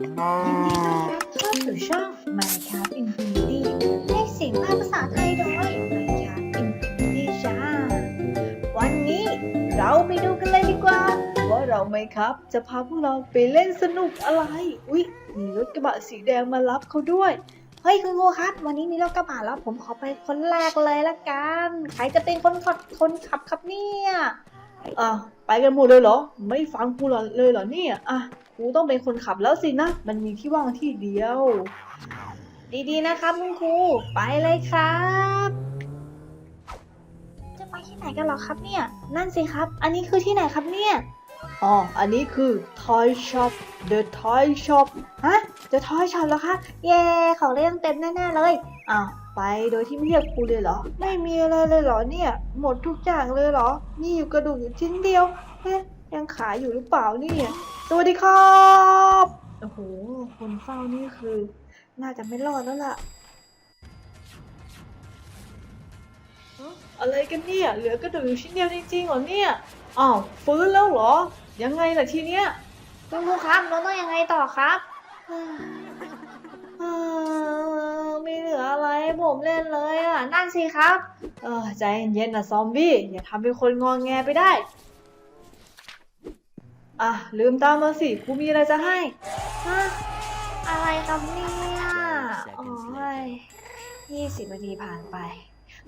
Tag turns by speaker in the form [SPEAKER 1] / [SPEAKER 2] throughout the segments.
[SPEAKER 1] ยินดีต้อนรับเข้าสู่ช่อง Minecraft Infinity ให้เสียงภาคภาษาไทยโดย Minecraft Infinity จ้าวันนี้เราไปดูกันเลยดีกว่า ว่าเราไหมครับ จะพาพวกเราไปเล่นสนุกอะไร อุ๊ย มีรถกระบะสีแดงมารับเขาด้วย เฮ้ยคุณครูครับ วันนี้มีรถกระบะแล้วผมขอไปคนแรกเลยละกัน ใครจะเป็นคนขับคนขับครับเนี่ยอะไปกันหมดเลยเหรอ ไม่ฟังกูเลยเหรอเนี่ยอะ กูต้องเป็นคนขับแล้วสินะ มันมีที่ว่างที่เดียว ดีๆนะครับคุณครู ไปเลยครับ จะไปที่ไหนกันเหรอครับเนี่ย นั่นสิครับ อันนี้คือที่ไหนครับเนี่ย อ๋อ อันนี้คือ Toy Shop The Toy Shop ฮะ The Toy Shop แล้วครับเย้ของเล่นเต็มแน่ๆเลยอ้าวไปโดยที่ไม่เรียกครูเลยเหรอ ไม่มีอะไรเลยเหรอเนี่ย หมดทุกอย่างเลยเหรอ มีอยู่กระดูกอยู่ชิ้นเดียวเอ๊ะยังขายอยู่หรือเปล่าเนี่ย สวัสดีครับโอ้โห คนเฝ้านี่คือ น่าจะไม่รอดแล้วล่ะเอ๊ะอะไรกันเนี่ย เหลือกระดูกอยู่ชิ้นเดียวจริงๆเหรอเนี่ย อ้าว ฟื้นแล้วเหรอ ยังไงล่ะทีเนี้ยคุณครูครับเราต้องยังไงต่อครับเอ่อไม่เหลืออะไรให้ผมเล่นเลยอะ นั่นสิครับ เออใจเย็นๆนะซอมบี้ อย่าทำเป็นคนงองแงไปได้ อะลืมตามมาสิครูมีอะไรจะให้ฮะอะไรครับเนี่ยโอ้ยยี่สิบนาทีผ่านไป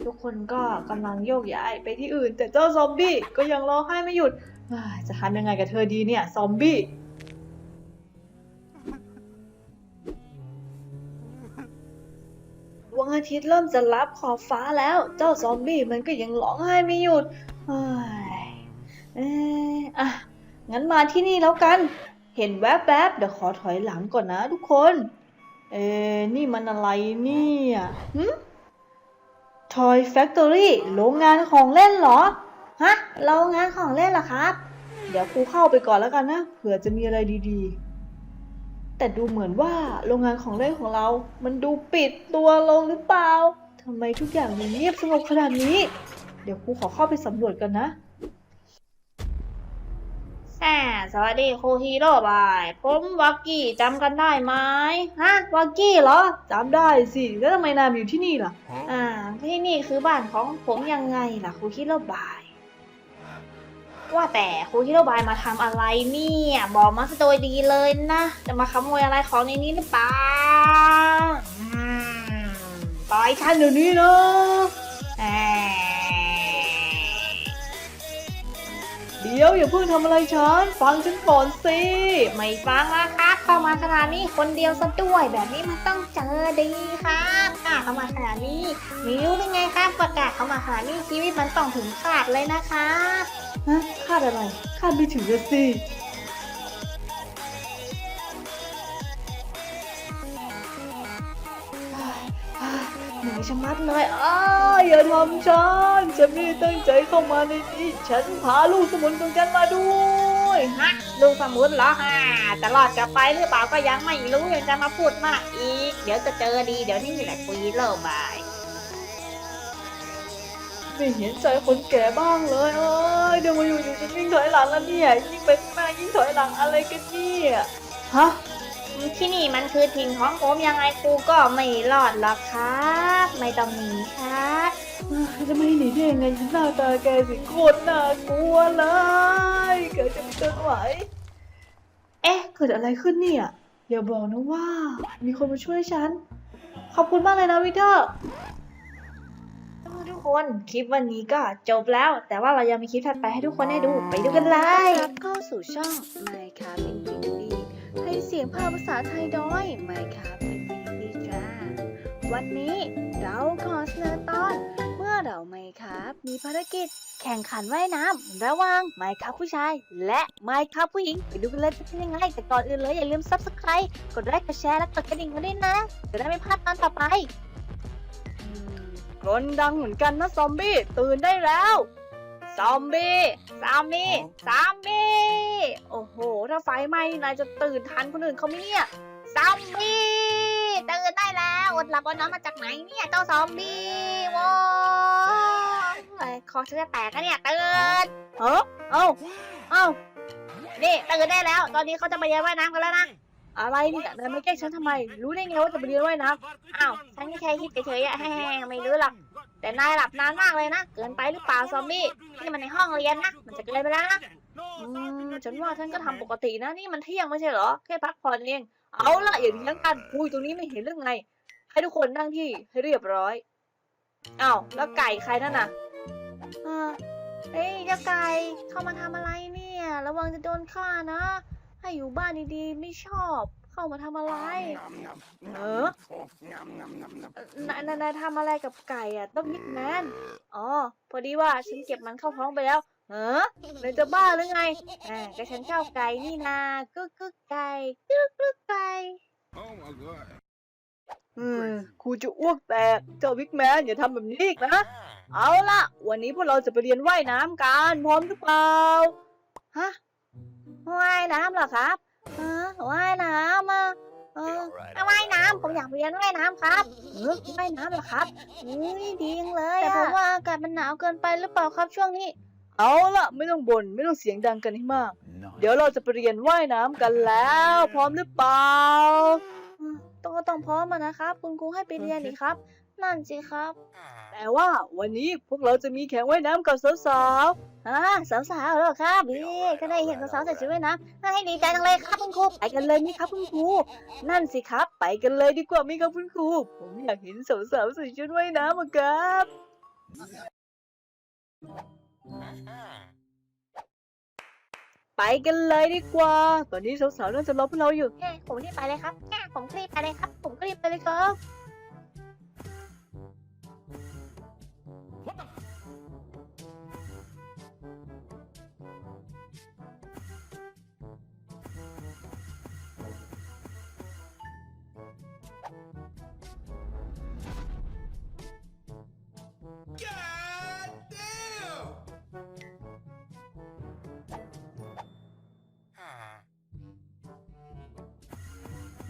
[SPEAKER 1] ทุกคนก็กำลังโยกย้ายไปที่อื่น แต่เจ้าซอมบี้ก็ยังร้องไห้ไม่หยุดเอ้ยจะทำยังไงกับเธอดีเนี่ยซอมบี้ดวงอาทิตย์เริ่มจะลับขอบฟ้าแล้ว เจ้าซอมบี้มันก็ยังร้องไห้ไม่หยุดเฮ้ยเอ๊ะอะ งั้นมาที่นี่แล้วกัน เห็นแวบๆ เดี๋ยวขอถอยหลังก่อนนะทุกคน เอ๊นี่มันอะไรเนี่ยหึ Toy Factory โรงงานของเล่นเหรอ ฮะ โรงงานของเล่นเหรอครับ เดี๋ยวครูเข้าไปก่อนแล้วกันนะ เผื่อจะมีอะไรดีๆ แต่ดูเหมือนว่าโรงงานของเล่นของเรา มันดูปิดตัวลงหรือเปล่าทำไมทุกอย่างมันเงียบสงบขนาดนี้ เดี๋ยวครูขอเข้าไปสำรวจกันนะ แอ่สวัสดีครูฮีโร่บาย ผมวักกี้จำกันได้ไหมฮะวักกี้เหรอจำได้สิแล้วทำไมนายมาอยู่ที่นี่ล่ะ อ่า ที่นี่คือบ้านของผมยังไงล่ะครูฮีโร่บาย ว่าแต่ครูฮีโร่บายมาทำอะไรเนี่ย บอกมาซะโดยดีเลยนะ จะมาขโมยอะไรของในนี้หรือเปล่าอืมปล่อยฉันเดี๋ยวนี้นะแหม เดี๋ยวอย่าเพิ่งทำอะไรฉัน ฟังฉันก่อนสิ ไม่ฟังแล้วครับเข้ามาขนาดนี้คนเดียวซะด้วยแบบนี้มันต้องเจอดีครับกล้าเข้ามาขนาดนี้ไม่รู้ได้ไงครับประกาศเข้ามาขนาดนี้ชีวิตมันต้องถึงขาดเลยนะครับฮะคาดอะไรคาดไม่ถึงเลยสิ ชะมัดเลยอ้าอย่าทำฉันฉันไม่ได้ตั้งใจเข้ามาในนี้ฉันพาลูกสมุนของฉันมาด้วยฮะลูกสมุนเหรอฮะจะรอดกลับไปหรือเปล่าก็ยังไม่รู้ยังจะมาพูดมากอีก เดี๋ยวจะเจอดีเดี๋ยวนี่แหละคุยเลิกบายไม่เห็นใจคนแก่บ้างเลยเอ้ยเดี๋ยวมาอยู่อยู่จะยิ่งถอยหลังแล้วเนี่ยยิ่งไปข้างหน้ายิ่งถอยหลังอะไรกันเนี่ยฮะ ที่นี่มันคือถิ่นของผมยังไงครูก็ไม่รอดหรอกครับ ไม่ต้องหนีครับจะไม่หนีได้ยังไงหน้าตาแกสิโคตรน่ากลัวเลยเกิดจะไม่ทนไหวเอ๊ะเกิดอะไรขึ้นเนี่ยอย่าบอกนะว่า มีคนมาช่วยฉัน ขอบคุณมากเลยนะวิกเตอร์ทุกคนคลิปวันนี้ก็จบแล้ว แต่ว่าเรายังมีคลิปถัดไปให้ทุกคนได้ดูไปดูกันเลย
[SPEAKER 2] รับเข้าสู่ช่อง Minecraft Infinity ให้เสียงภาคภาษาไทยดย Minecraft Infinity จ้า วันนี้เราขอเสนอตอน เมื่อเรา Minecraft มีภารกิจแข่งขันว่ายน้ำระหว่าง Minecraft ผู้ชาย และ Minecraft ผู้หญิง ไปดูกันเลยจะเป็นยังไง แต่ก่อนอื่นเลยอย่าลืม Subscribe กดไลค์กดแชร์และกดกระดิ่งกันด้วยนะ จะได้ไม่พลาดตอนต่อไปกลดังเหมือนกันนะซอมบี้ตื่นได้แล้ว ซอมบี้ซอมบี้ซอมบี้โอ้โห ถ้าไฟไหม้นายจะตื่นทันคนอื่นเขาไหมเนี่ยซอมบี้ตื่นได้แล้วอดหลับอดนอนมาจากไหนเนี่ยเจ้าซอมบี้ว้าวคอฉันจะแตกกันเนี่ยตื่นเฮ้อเอ้าเอ้านี่ตื่นได้แล้ว ตอนนี้เขาจะไปเย็นว่ายน้ำกันแล้วนะ
[SPEAKER 1] อะไรเนี่ยนายมาแกล้งฉันทำไม รู้ได้ไงว่าจะไปเรียนว่ายน้
[SPEAKER 2] อ้าวฉันแค่คิดเฉยๆอะแฮ่ๆไม่รู้หรอก แต่นายหลับนานมากเลยนะ เกินไปหรือเปล่าซอมบี้นี่มันในห้องเรียนนะ มันจะเกินไปแล้วนะ
[SPEAKER 1] อืมฉันว่าฉันก็ทำปกตินะ นี่มันเที่ยงไม่ใช่เหรอ แค่พักผ่อนเอง เอาละอย่าเถียงกันคุยตรงนี้ไม่เห็นเรื่องไง ให้ทุกคนนั่งที่ให้เรียบร้อยอ้าวแล้วไก่ใครนั่นน่ะ
[SPEAKER 2] อ่าเฮ้ยเจ้าไก่เข้ามาทำอะไรเนี่ย ระวังจะโดนฆ่านะ ให้อยู่บ้านดีๆไม่ชอบ เข้ามาทำอะไร
[SPEAKER 1] เออนายนายนายทำอะไรกับไก่อะต้องยิกแมนอ๋อ พอดีว่าฉันเก็บมันเข้าท้องไปแล้ว เออนายจะบ้าหรือไงแหมก็ฉันชอบไก่นี่นากึกกึกไก่กึกกึกไก่
[SPEAKER 3] Oh my god.
[SPEAKER 1] อืมครูจะอ้วกแตก เจ้าวิกแมนอย่าทำแบบนี้อีกนะ เอาละวันนี้พวกเราจะไปเรียนว่ายน้ำกันพร้อมหรือเปล่า ฮะ
[SPEAKER 2] ว่ายน้ำเหรอครับ เออว่ายน้ำอะเออเอาว่ายน้ำผมอยากเรียนว่ายน้ำครับ
[SPEAKER 1] เออว่ายน้ำเหรอครับ
[SPEAKER 2] อุ้ยดีจังเลย
[SPEAKER 1] แต่
[SPEAKER 2] แต่
[SPEAKER 1] ผ
[SPEAKER 2] ผมม
[SPEAKER 1] ว่า
[SPEAKER 2] ว่าอากาศมันหนาวเกินไปหรือเปล่าครับช่วงนี้
[SPEAKER 1] เอาละไม่ต้องบ่นไม่ต้องเสียงดังกันให้มาก เดี๋ยวเราจะไปเรียนว่ายน้ำกันแล้ว พร้อมหรือเปล่า
[SPEAKER 2] ต้องก็ต้องพร้อมอะนะครับ คุณครูให้ไปเรียนนี่ครับ นั่นสิครับ
[SPEAKER 1] แต่ว่าวันนี้พวกเราจะมีแข่งว่ายน้ำกับสาว
[SPEAKER 2] อ่าสาวๆเหรอครับนี่ก็ได้เห็นสาวๆใส่ชุดว่ายน้ำน่าให้ดีใจจังเลยครับคุณครู
[SPEAKER 1] ๆไปกันเลยไหมครับคุณครูนั่นสิครับ ไปกันเลยดีกว่าไหมครับคุณครูผมอยากเห็นสาวๆใส่ชุดว่ายน้ำอะครับไปกันเลยดีกว่า ตอนนี้สาวๆน่าจะรอพวกเราอยู่
[SPEAKER 2] แค่ผมรีบไปเลยครับแค่ผมรีบไปเลยครับ ผมก็รีบไปเลยครับ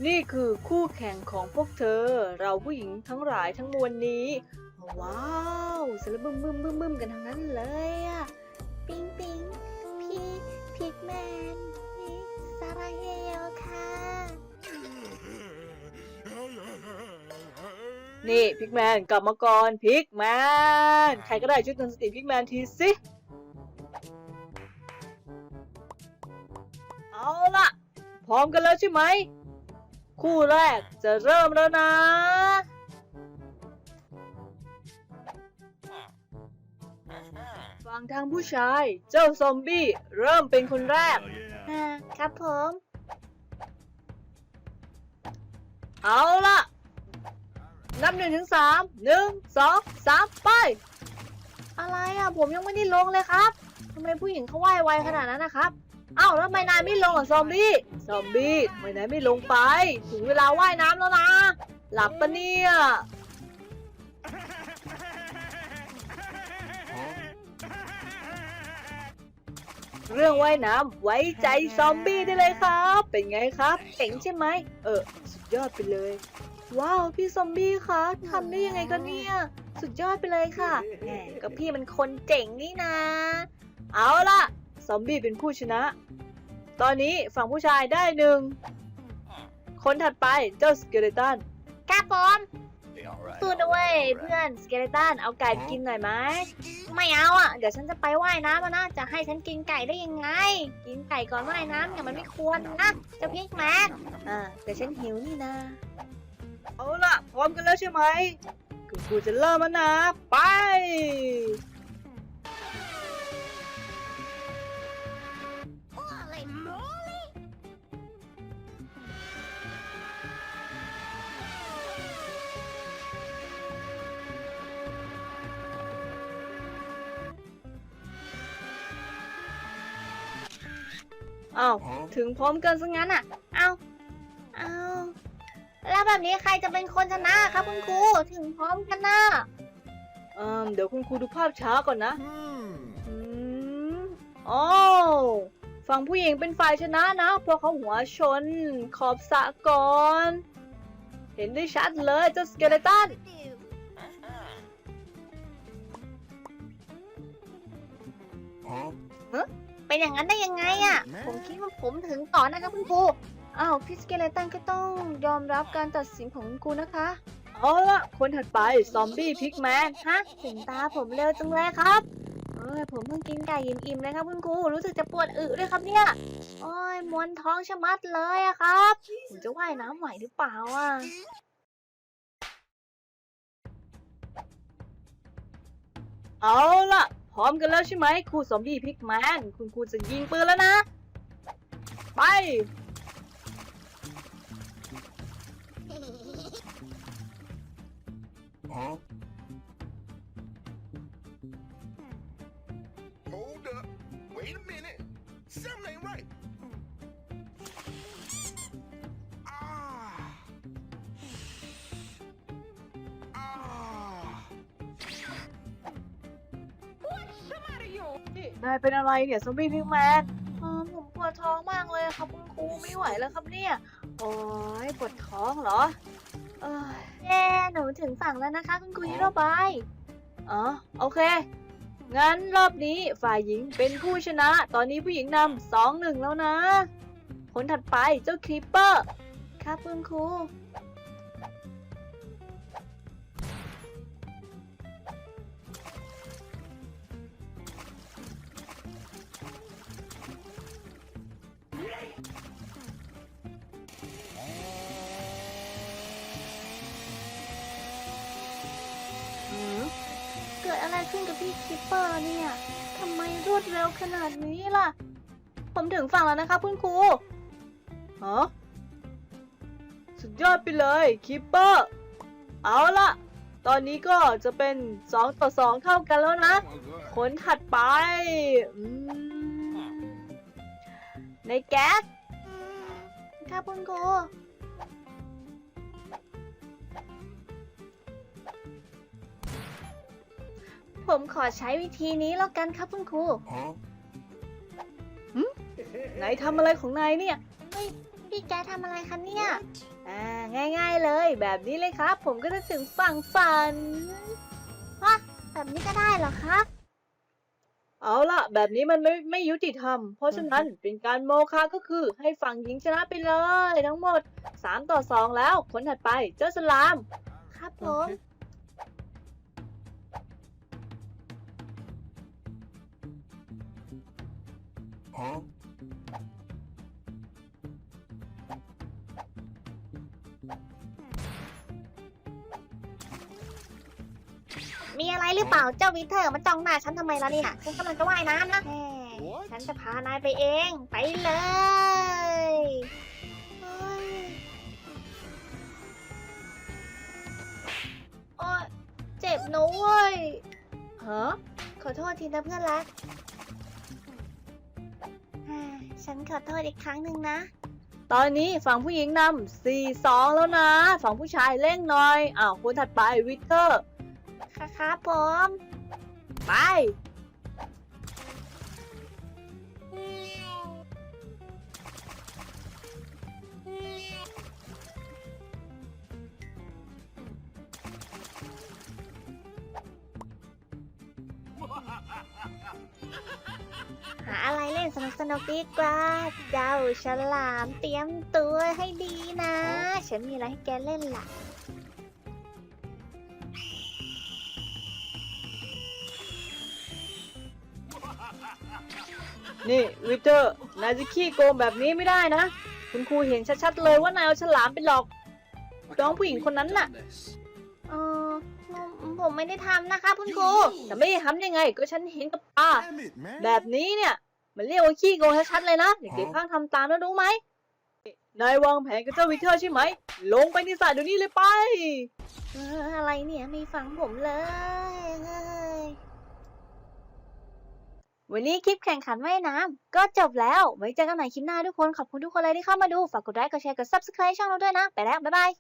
[SPEAKER 1] นี่คือคู่แข่งของพวกเธอ เราผู้หญิงทั้งหลายทั้งมวลนี้ ว้าวสารบึมบึมบึมบึมกันทั้งนั้นเลยอะ
[SPEAKER 2] ปิงปิงพี่พิกแมนนี่ซาราเฮโยค่ะ
[SPEAKER 1] นี่พิกแมนกลับมาก่อนพิกแมนใครก็ได้ช่วยเตือนสติพิกแมนทีสิเอาล่ะพร้อมกันแล้วใช่ไหม คู่แรกจะเริ่มแล้วนะ ฝั่งทางผู้ชาย เจ้าซอมบี้เริ่มเป็นคนแรก
[SPEAKER 3] Hell yeah.
[SPEAKER 2] อ่าครับผม
[SPEAKER 1] เอาล่ะนับหนึ่งถึงสามหนึ่งสองสามไป
[SPEAKER 2] อะไรอะ ผมยังไม่ได้ลงเลยครับทำไมผู้หญิงเขาว่ายไวขนาดนั้นนะครับ
[SPEAKER 1] เอ้าแล้วทำไมนายไม่ลงอะซอมบี้ซอมบี้ทำไมนายไม่ลงไป ถึงเวลาว่ายน้ำแล้วนะ หลับปะเนี่ยเรื่องว่ายน้ำไว้ใจซอมบี้ได้เลยครับ เป็นไงครับเจ๋งใช่ไหม เออ สุดยอดไปเลย ว้าวพี่ซอมบี้คะทำได้ยังไงกันเนี่ย สุดยอดไปเลยค่ะแหมก็พี่มันคนเจ๋งนี่นะ เอาล่ะ ซอมบี้เป็นผู้ชนะ ตอนนี้ฝั่งผู้ชายได้หนึ่ง คนถัดไปเจ้าสเกเลตัน
[SPEAKER 2] ครับผม
[SPEAKER 1] สู้
[SPEAKER 2] สู้
[SPEAKER 1] นะ
[SPEAKER 2] นะ
[SPEAKER 1] เว้
[SPEAKER 2] เว้
[SPEAKER 1] ย
[SPEAKER 2] ย
[SPEAKER 1] เพื่
[SPEAKER 2] เพื่
[SPEAKER 1] อ
[SPEAKER 2] อนน
[SPEAKER 1] สเกเลตันเอาไก่กินหน่อยไหม
[SPEAKER 2] ไม่เอาอะ เดี๋ยวฉันจะไปว่ายน้ำมานะจะให้ฉันกินไก่ได้ยังไง กินไก่ก่อนว่ายน้ำเนี่ยมันไม่ควรนะเจะพิกแมน
[SPEAKER 1] อ่าแต่ฉันหิวนี่นะ เอาล่ะ พร้อมกันแล้วใช่ไหมคุณครูจะเริ่มแล้วนะ ไป อ้าว
[SPEAKER 3] Huh?
[SPEAKER 1] ถึงพร้อมกันซะงั้นอะ
[SPEAKER 2] เอาเอาแล้วแบบนี้ใครจะเป็นคนชนะครับคุณครูถึงพร้อมกันนะ
[SPEAKER 1] เอ่มเดี๋ยวคุณครูดูภาพช้าก่อนนะ
[SPEAKER 3] Hmm.
[SPEAKER 1] อืมอ๋อฝั่งผู้หญิงเป็นฝ่ายชนะนะเพราะเขาหัวชน ขอบสระก่อน เห็นได้ชัดเลยเจ้าสเกเลตัน
[SPEAKER 3] Huh?
[SPEAKER 2] เป็นอย่างนั้นได้ยังไงอะ ผมคิดว่าผมถึงก่อนนะครับคุณครูอ้าวพี่สเกเลตันก็ต้องยอมรับการตัดสินของคุณครูนะคะ
[SPEAKER 1] เอาละคนถัดไปซอมบี้พิกแมน
[SPEAKER 2] ฮะถึงตาผมเร็วจังเลยครับเอ้ยผมเพิ่งกินไก่อิ่มๆเลยครับคุณครูรู้สึกจะปวดอึด้วยครับเนี่ยโอ้ยมวนท้องชะมัดเลยอะครับผมจะว่ายน้ำไหวหรือเปล่าอะ
[SPEAKER 1] เอาละพ ร้อมกันแล้วใช่ไหมครูสมบีพิกแมนคุณครูจะยิงปืนแล้วนะ ไป
[SPEAKER 3] Huh?
[SPEAKER 1] นายเป็นอะไรเนี่ยซอมบี้พิกแมน
[SPEAKER 2] อ๋อผมปวดท้องมากเลยครับคุณครูไม่ไหวแล้วครับเนี่ย
[SPEAKER 1] โอ้ยปวดท้องเหรอเอ้ย
[SPEAKER 2] เย้หนูถึงฝั่งแล้วนะคะ คุณครูฮิโรบาย
[SPEAKER 1] อ๋อโอเค งั้นรอบนี้ฝ่ายหญิงเป็นผู้ชนะ ตอนนี้ผู้หญิงนำสองหนึ่งแล้วนะ คนถัดไปเจ้าครีปเปอร์
[SPEAKER 2] ครับคุณครู ขึ้นกับพี่คิปเปอร์เนี่ยทำไมรวดเร็วขนาดนี้ล่ะ
[SPEAKER 1] ผมถึงฝั่งแล้วนะครับคุณครูฮะสุดยอดไปเลยคิปเปอร์เอาละตอนนี้ก็จะเป็น 2 ต่อ 2 เท่ากันแล้วนะ
[SPEAKER 3] Oh my god.
[SPEAKER 1] คนถัดไปอืมในแก๊ส
[SPEAKER 2] ครับคุณครู ผมขอใช้วิธีนี้แล้วกันครับคุณครู
[SPEAKER 3] Huh?
[SPEAKER 1] ไหนทำอะไรของนายเนี่ย
[SPEAKER 2] พี่แกทำอะไรคะเนี่ย
[SPEAKER 1] อ่า ง่ายๆเลย แบบนี้เลยครับ ผมก็จะถึงฝั่งฝัน
[SPEAKER 2] แบบนี้ก็ได้เหรอคะ
[SPEAKER 1] เอาล่ะแบบนี้มันไม่ไม่ยุติธรรม เพราะฉะนั้นเป็นการโมฆะก็คือให้ฝั่งหญิงชนะไปเลย ทั้งหมด 3 ต่อ 2 แล้ว คนถัดไปเจ้าสลาม
[SPEAKER 2] ครับผม
[SPEAKER 3] Huh?
[SPEAKER 2] มีอะไรหรือเปล่าเจ้าวิเทอร์มันจ้องหน้าฉันทำไมล่ะเนี่ยฉันกำลังจะว่ายน้ำนะแหม
[SPEAKER 3] What?
[SPEAKER 2] ฉันจะพานายไปเองไปเลยเฮ้ยโอ๊ยเจ็บนะเว้ย
[SPEAKER 1] ฮะ
[SPEAKER 2] ขอโทษทีนะเพื่อนรักอ่า ฉันขอโทษอีกครั้งหนึ่งนะ
[SPEAKER 1] ตอนนี้ฝั่งผู้หญิงนำ4 2แล้วนะ ฝั่งผู้ชายเร่งหน่อยอ้าวคนถัดไปวิเทอร์
[SPEAKER 2] ค่ะครับผม
[SPEAKER 1] ไป
[SPEAKER 2] หาอะไรเล่น สนุกสนุกๆดีกว่าเจ้าฉลามเตรียมตัวให้ดีนะ ฉันมีอะไรให้แกเล่นล่ะ
[SPEAKER 1] นี่วิเทอร์นายจะขี้โกงแบบนี้ไม่ได้นะ คุณครูเห็นชัดๆเลยว่านายเอาฉลามไปหลอกน้องผู้หญิงคนนั้นน่ะ
[SPEAKER 2] เออผมผมไม่ได้ทำนะคะคุณครู
[SPEAKER 1] แต่ไม่ได้ทำยังไง ก็ฉันเห็นกับตา
[SPEAKER 3] Damn it, man.
[SPEAKER 1] แบบนี้เนี่ย มันเรียกว่าขี้โกงชัดๆเลยนะเด็กๆข้างทำตามแล้วรู้ไหมนายวางแผนกับเจ้าวิเทอร์ใช่ไหม ลงไปในสระเดี๋ยวนี้เลยไป
[SPEAKER 2] เอออะไรเนี่ยไม่ฟังผมเลยเฮ้ยวันนี้คลิปแข่งขันว่ายน้ำก็จบแล้ว ไว้เจอกันใหม่คลิปหน้าทุกคน ขอบคุณทุกคนเลยที่เข้ามาดู ฝากกดไลค์ กดแชร์ กด subscribe ช่องเราด้วยนะ ไปแล้ว บ๊ายบาย